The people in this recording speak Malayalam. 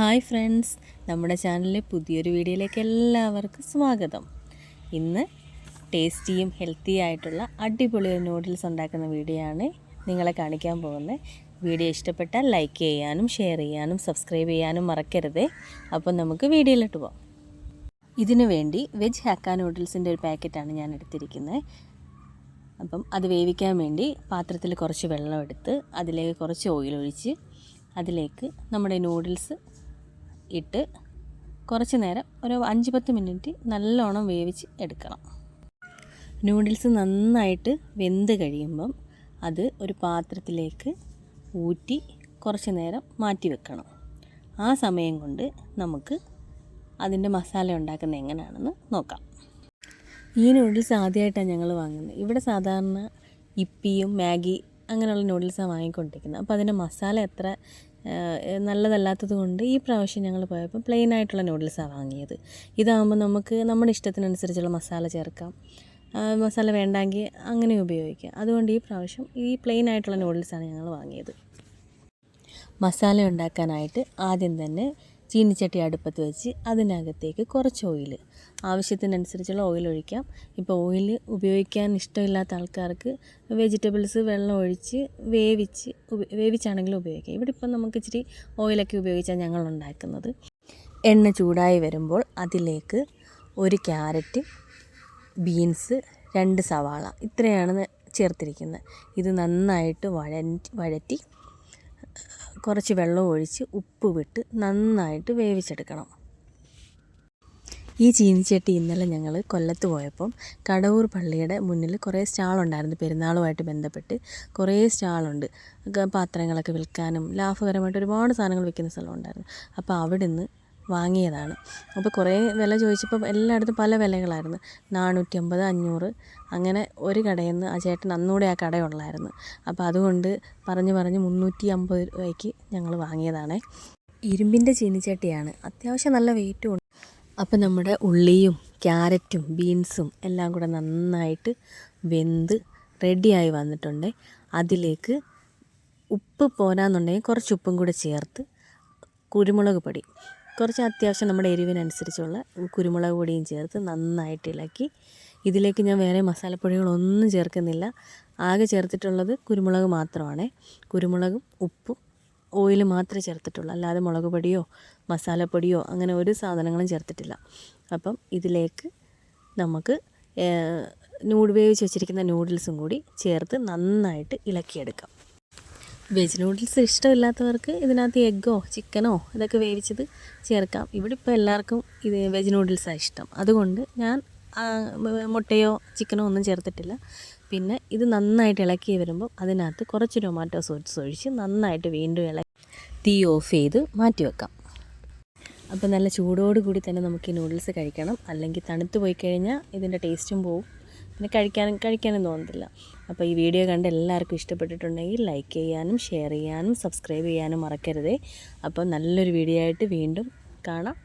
ഹായ് ഫ്രണ്ട്സ് നമ്മുടെ ചാനലിലെ പുതിയൊരു വീഡിയോയിലേക്ക് എല്ലാവർക്കും സ്വാഗതം. ഇന്ന് ടേസ്റ്റിയും ഹെൽത്തി ആയിട്ടുള്ള അടിപൊളി നൂഡിൽസ് ഉണ്ടാക്കുന്ന വീഡിയോ ആണ് നിങ്ങളെ കാണിക്കാൻ പോകുന്നത്. വീഡിയോ ഇഷ്ടപ്പെട്ടാൽ ലൈക്ക് ചെയ്യാനും ഷെയർ ചെയ്യാനും സബ്സ്ക്രൈബ് ചെയ്യാനും മറക്കരുതേ. അപ്പോൾ നമുക്ക് വീഡിയോയിലോട്ട് പോകാം. ഇതിനു വേണ്ടി വെജ് ഹാക്ക നൂഡിൽസിന്റെ ഒരു പാക്കറ്റാണ് ഞാൻ എടുത്തിരിക്കുന്നത്. അപ്പം അത് വേവിക്കാൻ വേണ്ടി പാത്രത്തിൽ കുറച്ച് വെള്ളം എടുത്ത് അതിലേക്ക് കുറച്ച് ഓയിൽ ഒഴിച്ച് അതിലേക്ക് നമ്മുടെ നൂഡിൽസ് ഇട്ട് കുറച്ച് നേരം ഒരു അഞ്ച് പത്ത് മിനിറ്റ് നല്ലോണം വേവിച്ച് എടുക്കണം. നൂഡിൽസ് നന്നായിട്ട് വെന്ത് കഴിയുമ്പം അത് ഒരു പാത്രത്തിലേക്ക് ഊറ്റി കുറച്ച് നേരം മാറ്റി വെക്കണം. ആ സമയം കൊണ്ട് നമുക്ക് അതിന്റെ മസാല ഉണ്ടാക്കുന്നത് എങ്ങനെയാണെന്ന് നോക്കാം. ഈ നൂഡിൽസ് ആദ്യമായിട്ടാണ് ഞങ്ങൾ വാങ്ങുന്നത്. ഇവിടെ സാധാരണ ഇപ്പിയും മാഗി അങ്ങനെയുള്ള നൂഡിൽസാണ് വാങ്ങിക്കൊണ്ടിരിക്കുന്നത്. അപ്പോൾ അതിന്റെ മസാല ഏഹ്, നല്ലതല്ലാത്തത് കൊണ്ട് ഈ പ്രാവശ്യം ഞങ്ങൾ പോയപ്പോൾ പ്ലെയിൻ ആയിട്ടുള്ള നൂഡിൽസാണ് വാങ്ങിയത്. ഇതാകുമ്പോൾ നമുക്ക് നമ്മുടെ ഇഷ്ടത്തിനനുസരിച്ചുള്ള മസാല ചേർക്കാം. മസാല വേണ്ടെങ്കിൽ അങ്ങനെ ഉപയോഗിക്കാം. അതുകൊണ്ട് ഈ പ്രാവശ്യം ഈ പ്ലെയിൻ ആയിട്ടുള്ള നൂഡിൽസാണ് ഞങ്ങൾ വാങ്ങിയത്. മസാല ഉണ്ടാക്കാനായിട്ട് ആദ്യം തന്നെ ചീനിച്ചട്ടി അടുപ്പത്ത് വെച്ച് അതിനകത്തേക്ക് കുറച്ച് ഓയിൽ ആവശ്യത്തിനനുസരിച്ചുള്ള ഓയിൽ ഒഴിക്കാം. ഇപ്പോൾ ഓയിൽ ഉപയോഗിക്കാൻ ഇഷ്ടമില്ലാത്ത ആൾക്കാർക്ക് വെജിറ്റബിൾസ് വെള്ളം ഒഴിച്ച് വേവിച്ച് വേവിച്ചാണെങ്കിലും ഉപയോഗിക്കാം. ഇവിടെ ഇപ്പം നമുക്ക് ഇച്ചിരി ഓയിലൊക്കെ ഉപയോഗിച്ചാണ് ഞങ്ങൾ ഉണ്ടാക്കുന്നത്. എണ്ണ ചൂടായി വരുമ്പോൾ അതിലേക്ക് ഒരു ക്യാരറ്റ് ബീൻസ് രണ്ട് സവാള ഇത്രയാണ് ചേർത്തിരിക്കുന്നത്. ഇത് നന്നായിട്ട് വഴറ്റി കുറച്ച് വെള്ളം ഒഴിച്ച് ഉപ്പ് വിട്ട് നന്നായിട്ട് വേവിച്ചെടുക്കണം. ഈ ചീനിച്ചട്ടി ഇന്നലെ ഞങ്ങൾ കൊല്ലത്ത് പോയപ്പം കടവൂർ പള്ളിയുടെ മുന്നിൽ കുറേ സ്റ്റാളുണ്ടായിരുന്നു പെരുന്നാളുമായിട്ട് ബന്ധപ്പെട്ട് കുറേ സ്റ്റാളുണ്ട്. പാത്രങ്ങളൊക്കെ വിൽക്കാനും ലാഭകരമായിട്ട് ഒരുപാട് സാധനങ്ങൾ വിൽക്കുന്ന സ്ഥലമുണ്ടായിരുന്നു. അപ്പോൾ അവിടെ നിന്ന് വാങ്ങിയതാണ്. അപ്പോൾ കുറേ വില ചോദിച്ചപ്പോൾ എല്ലായിടത്തും പല വിലകളായിരുന്നു. നാനൂറ്റി അമ്പത് അഞ്ഞൂറ് അങ്ങനെ ഒരു കടയിൽ നിന്ന് ആ ചേട്ടൻ അന്നൂടെ ആ കടയുള്ളായിരുന്നു അപ്പോൾ അതുകൊണ്ട് പറഞ്ഞ് പറഞ്ഞ് മുന്നൂറ്റി അമ്പത് രൂപയ്ക്ക് ഞങ്ങൾ വാങ്ങിയതാണേ. ഇരുമ്പിന്റെ ചീനിച്ചട്ടിയാണ്. അത്യാവശ്യം നല്ല വെയിറ്റും ഉണ്ട്. അപ്പോൾ നമ്മുടെ ഉള്ളിയും ക്യാരറ്റും ബീൻസും എല്ലാം കൂടെ നന്നായിട്ട് വെന്ത് റെഡിയായി വന്നിട്ടുണ്ട്. അതിലേക്ക് ഉപ്പ് പോരാന്നുണ്ടെങ്കിൽ കുറച്ച് ഉപ്പും കൂടെ ചേർത്ത് കുരുമുളക് പൊടി. കുറച്ച് അത്യാവശ്യം നമ്മുടെ എരിവിനനുസരിച്ചുള്ള കുരുമുളക് പൊടിയും ചേർത്ത് നന്നായിട്ട് ഇളക്കി. ഇതിലേക്ക് ഞാൻ വേറെ മസാലപ്പൊടികളൊന്നും ചേർക്കുന്നില്ല. ആകെ ചേർത്തിട്ടുള്ളത് കുരുമുളക് മാത്രമാണ്. കുരുമുളകും ഉപ്പും ഓയിൽ മാത്രമേ ചേർത്തിട്ടുള്ളൂ. അല്ലാതെ മുളക് പൊടിയോ മസാലപ്പൊടിയോ അങ്ങനെ ഒരു സാധനങ്ങളും ചേർത്തിട്ടില്ല. അപ്പം ഇതിലേക്ക് നമുക്ക് നൂഡ് വേവിച്ച് വെച്ചിരിക്കുന്ന നൂഡിൽസും കൂടി ചേർത്ത് നന്നായിട്ട് ഇളക്കിയെടുക്കാം. വെജ് നൂഡിൽസ് ഇഷ്ടമില്ലാത്തവർക്ക് ഇതിനകത്ത് എഗ്ഗോ ചിക്കനോ ഇതൊക്കെ വേവിച്ചത് ചേർക്കാം. ഇവിടെ ഇപ്പോൾ എല്ലാവർക്കും ഇത് വെജ് നൂഡിൽസാണ് ഇഷ്ടം. അതുകൊണ്ട് ഞാൻ മുട്ടയോ ചിക്കനോ ഒന്നും ചേർത്തിട്ടില്ല. പിന്നെ ഇത് നന്നായിട്ട് ഇളക്കി വരുമ്പോൾ അതിനകത്ത് കുറച്ച് ടൊമാറ്റോ സോസ് ഒഴിച്ച് നന്നായിട്ട് വീണ്ടും ഇളക്കി തീ ഓഫ് ചെയ്ത് മാറ്റി വെക്കാം. അപ്പോൾ നല്ല ചൂടോടുകൂടി തന്നെ നമുക്ക് ഈ നൂഡിൽസ് കഴിക്കണം. അല്ലെങ്കിൽ തണുത്ത് പോയി കഴിഞ്ഞാൽ ഇതിന്റെ ടേസ്റ്റും പോവും. പിന്നെ കഴിക്കാനും കഴിക്കാനും തോന്നത്തില്ല. അപ്പോൾ ഈ വീഡിയോ കണ്ട് എല്ലാവർക്കും ഇഷ്ടപ്പെട്ടിട്ടുണ്ടെങ്കിൽ ലൈക്ക് ചെയ്യാനും ഷെയർ ചെയ്യാനും സബ്സ്ക്രൈബ് ചെയ്യാനും മറക്കരുതേ. അപ്പോൾ നല്ലൊരു വീഡിയോ ആയിട്ട് വീണ്ടും കാണാം.